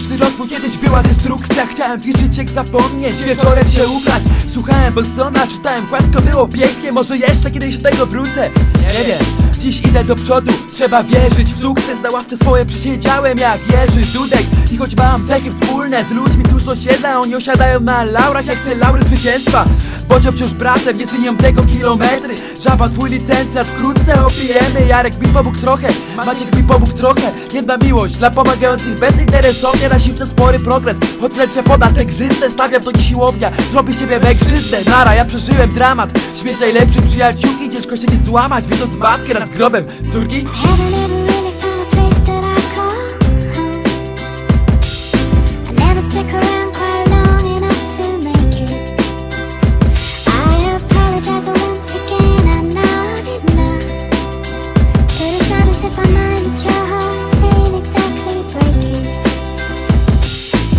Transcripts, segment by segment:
telefoniczny rozwój, kiedyś była destrukcja. Chciałem zniszczyć jak zapomnieć, wieczorem się ubrać. Słuchałem Bosona, czytałem Płasko, było pięknie. Może jeszcze kiedyś do tego wrócę? Nie wiem, dziś idę do przodu Trzeba wierzyć w sukces. Na ławce swoje przysiedziałem jak Jerzy Dudek. I choć mam cechy wspólne z ludźmi tu z osiedla Oni osiadają na laurach, jak chcę laury zwycięstwa. Bodzio wciąż bratem, nie zmieniam tego kilometry. Żaba twój licencjat, wkrótce opijemy Jarek mi pomógł trochę, Maciek mi pomógł trochę. Jedna miłość dla pomagających bezinteresownie Na siłce spory progres, choć lecę podatek grzyzdę Stawiam to nie siłownia, zrobi z ciebie mężczyznę Nara, ja przeżyłem dramat. Śmierć najlepszej przyjaciółki, ciężko się nie złamać. Widząc matkę nad grobem córki.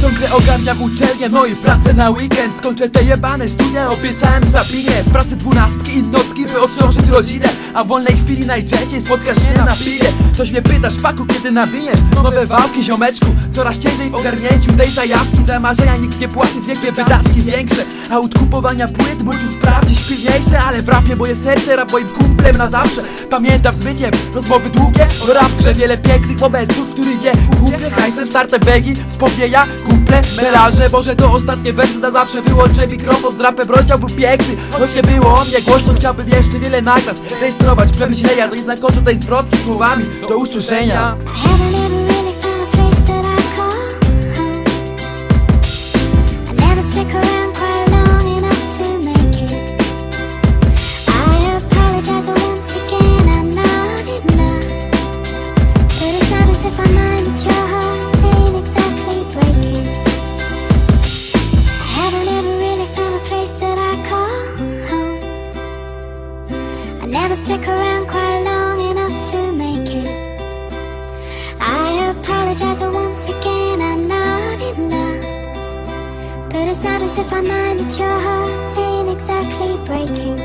Ciągle ogarniam uczelnię, no i pracę na weekend Skończę te jebane studia, obiecałem zabinie W pracy dwunastki i odciążyć rodzinę A w wolnej chwili najczęściej spotkasz mnie na piwie. Coś mnie pytasz, paku, kiedy nawiniesz Nowe wałki, ziomeczku? Coraz ciężej w ogarnięciu tej zajawki. Za marzenia nikt nie płaci, zwykle wydatki większe. A od kupowania płyt mógł sprawdzić pilniejsze. Ale w rapie moje serce, rap moim kumplem na zawsze. Pamiętam z byciem, rozmowy długie O rapgrze wiele pięknych momentów, których nie kupię Hajsem, startem wegi, wspomnienia, kumple, melarze. Może to ostatnie wersy na zawsze wyłączę mikrofon. Z rapem rozdział był piękny, choć nie było o mnie. Głośno Chciałbym jeszcze wiele nagrać, rejestrować przemyślenia To nie zakończę tej zwrotki słowami, do usłyszenia I never stick around quite long enough to make it. I apologize once again, I'm not in love. But it's not as if I mind that your heart ain't exactly breaking.